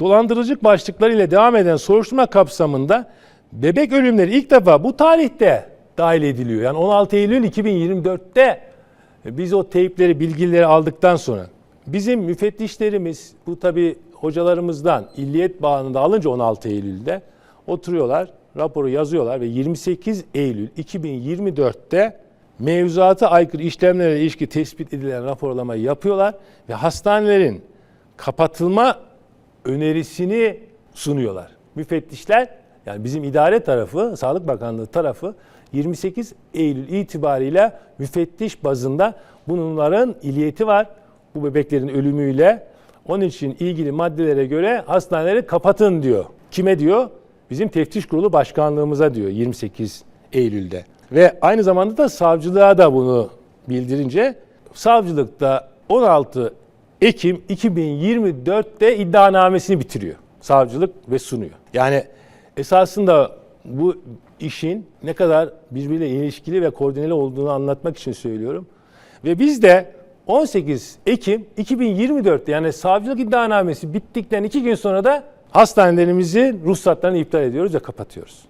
dolandırıcılık başlıklarıyla devam eden soruşturma kapsamında bebek ölümleri ilk defa bu tarihte dahil ediliyor. Yani 16 Eylül 2024'te biz o teypleri, bilgileri aldıktan sonra bizim müfettişlerimiz bu tabi hocalarımızdan illiyet bağında alınca 16 Eylül'de oturuyorlar, raporu yazıyorlar ve 28 Eylül 2024'te mevzuata aykırı işlemlere ilişki tespit edilen raporlamayı yapıyorlar ve hastanelerin kapatılma önerisini sunuyorlar. Müfettişler yani bizim idare tarafı, Sağlık Bakanlığı tarafı 28 Eylül itibariyle müfettiş bazında bunların iliyeti var. Bu bebeklerin ölümüyle. Onun için ilgili maddelere göre hastaneleri kapatın diyor. Kime diyor? Bizim teftiş kurulu başkanlığımıza diyor 28 Eylül'de. Ve aynı zamanda da savcılığa da bunu bildirince savcılıkta 16 Ekim 2024'te iddianamesini bitiriyor. Savcılık ve sunuyor. Yani esasında bu işin ne kadar birbiriyle ilişkili ve koordineli olduğunu anlatmak için söylüyorum. Ve biz de 18 Ekim 2024'te yani savcılık iddianamesi bittikten iki gün sonra da hastanelerimizin ruhsatlarını iptal ediyoruz ve kapatıyoruz.